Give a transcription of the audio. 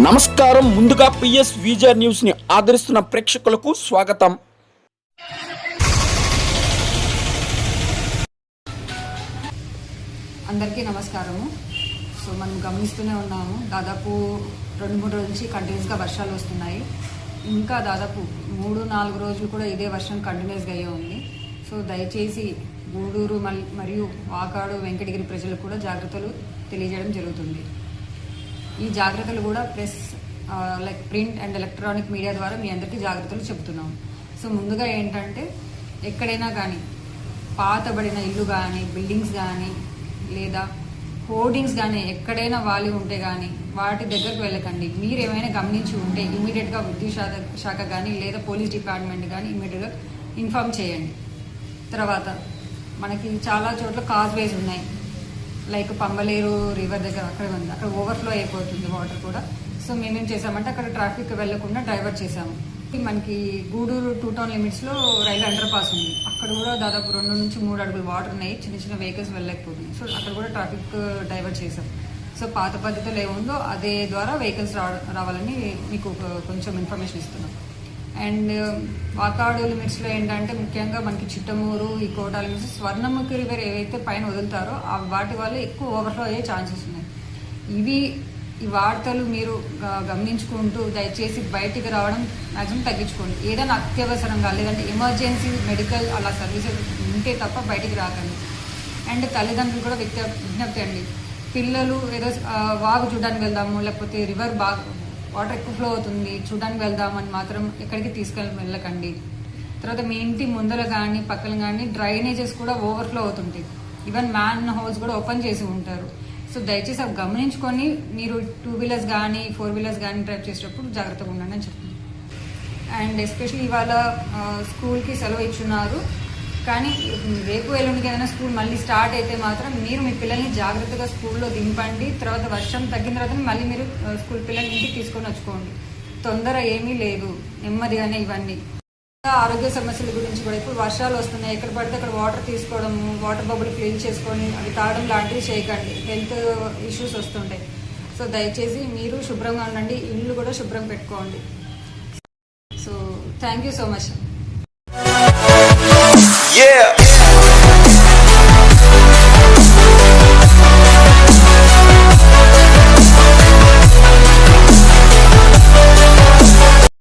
నమస్కారం. ముందుగా PS visor న్యూస్ని ఆదరిస్తున్న ప్రేక్షకులకు స్వాగతం. అందరికీ నమస్కారము. సో మనం గమనిస్తూనే ఉన్నాము. దాదాపు రెండు మూడు రోజుల నుంచి కంటిన్యూస్గా వర్షాలు వస్తున్నాయి. ఇంకా దాదాపు మూడు నాలుగు రోజులు కూడా ఇదే వర్షం కంటిన్యూస్గా అయ్యే ఉంది. సో దయచేసి గూడూరు మల్- మరియు వాకాడు వెంకటగిరి ప్రజలకు కూడా జాగ్రత్తలు తెలియజేయడం జరుగుతుంది. ఈ జాగ్రత్తలు కూడా press like print and electronic media ద్వారా మీ అందరికీ జాగ్రత్తలు చెబుతున్నాం సో ముందుగా ఏంటంటే ఎక్కడైనా కానీ పాతబడిన ఇల్లు కానీ బిల్డింగ్స్ కానీ లేదా హోర్డింగ్స్ కానీ ఎక్కడైనా వాలి ఉంటే కానీ వాటి దగ్గరకు వెళ్ళకండి. మీరు ఏమైనా గమనించి ఉంటే ఇమీడియట్గా విద్యుత్ శాఖ శాఖ కానీ లేదా పోలీస్ డిపార్ట్మెంట్ కానీ ఇమీడియట్గా ఇన్ఫామ్ చేయండి. తర్వాత మనకి చాలా చోట్ల కాజ్వేస్ ఉన్నాయి. లైక్ పంబలేరు రివర్ దగ్గర అక్కడ ఉంది. అక్కడ ఓవర్ఫ్లో అయిపోతుంది వాటర్ కూడా. సో మేమేం చేసామంటే అక్కడ ట్రాఫిక్ వెళ్ళకుండా డైవర్ట్ చేసాము. మనకి గూడూరు టూ టౌన్ లిమిట్స్లో రైలు అండర్ పాస్ ఉంది. అక్కడ కూడా దాదాపు రెండు నుంచి మూడు అడుగులు వాటర్ ఉన్నాయి. చిన్న చిన్న వెహికల్స్ వెళ్ళలేకపోతున్నాయి. సో అక్కడ కూడా ట్రాఫిక్ డైవర్ట్ చేసాం. సో పాత పద్ధతులు ఏముందో అదే ద్వారా వెహికల్స్ రావాలని మీకు కొంచెం ఇన్ఫర్మేషన్ ఇస్తున్నాం. అండ్ వాకాడు మిర్చిలో ఏంటంటే ముఖ్యంగా మనకి చిట్టమూరు ఈ కోటాల లిమిట్స్ స్వర్ణముఖి రివర్ ఏవైతే పైన వదులుతారో ఆ వాటి వల్ల ఎక్కువ ఓవర్ఫ్లో అయ్యే ఛాన్సెస్ ఉన్నాయి. ఇవి ఈ వార్తలు మీరు గమనించుకుంటూ దయచేసి బయటికి రావడం మ్యాక్సిమం తగ్గించుకోండి. ఏదైనా అత్యవసరంగా లేదంటే ఎమర్జెన్సీ మెడికల్ అలా సర్వీసెస్ ఉంటే తప్ప బయటికి రాకండి. అండ్ తల్లిదండ్రులు కూడా విజ్ఞప్తి అండి. పిల్లలు ఏదో వాగు చూడడానికి వెళ్దాము లేకపోతే రివర్ బాగా వాటర్ ఎక్కువ ఫ్లో అవుతుంది. చూడడానికి వెళ్దామని మాత్రం ఎక్కడికి తీసుకెళ్ళి వెళ్ళకండి. తర్వాత మీ ఇంటి ముందర కానీ పక్కన కానీ డ్రైనేజెస్ కూడా ఓవర్ఫ్లో అవుతుంటాయి. ఈవెన్ మ్యాన్ హౌస్ కూడా ఓపెన్ చేసి ఉంటారు. సో దయచేసి అవి గమనించుకొని మీరు టూ వీలర్స్ కానీ ఫోర్ వీలర్స్ కానీ డ్రైవ్ చేసేటప్పుడు జాగ్రత్తగా ఉండండి అని చెప్తున్నాను. అండ్ ఎస్పెషల్లీ ఇవాళ స్కూల్కి సెలవు ఇచ్చున్నారు. కానీ రేపు ఎల్లుండికి ఏదైనా స్కూల్ మళ్ళీ స్టార్ట్ అయితే మాత్రం మీరు మీ పిల్లల్ని జాగ్రత్తగా స్కూల్లో దింపండి. తర్వాత వర్షం తగ్గిన తర్వాత మళ్ళీ మీరు స్కూల్ పిల్లల్ని ఇంటికి తీసుకొని వచ్చుకోండి. తొందర ఏమీ లేదు. నెమ్మదిగానే ఇవన్నీ. ఆరోగ్య సమస్యల గురించి కూడా ఇప్పుడు వర్షాలు వస్తున్నాయి. ఎక్కడ పడితే అక్కడ వాటర్ తీసుకోవడం వాటర్ బబుల్ క్లీన్ చేసుకొని అవి తాగడం లాంటివి చేయకండి. హెల్త్ ఇష్యూస్ వస్తుంటాయి. సో దయచేసి మీరు శుభ్రంగా ఉండండి. ఇల్లు కూడా శుభ్రం పెట్టుకోండి. So thank you so much. Yeah.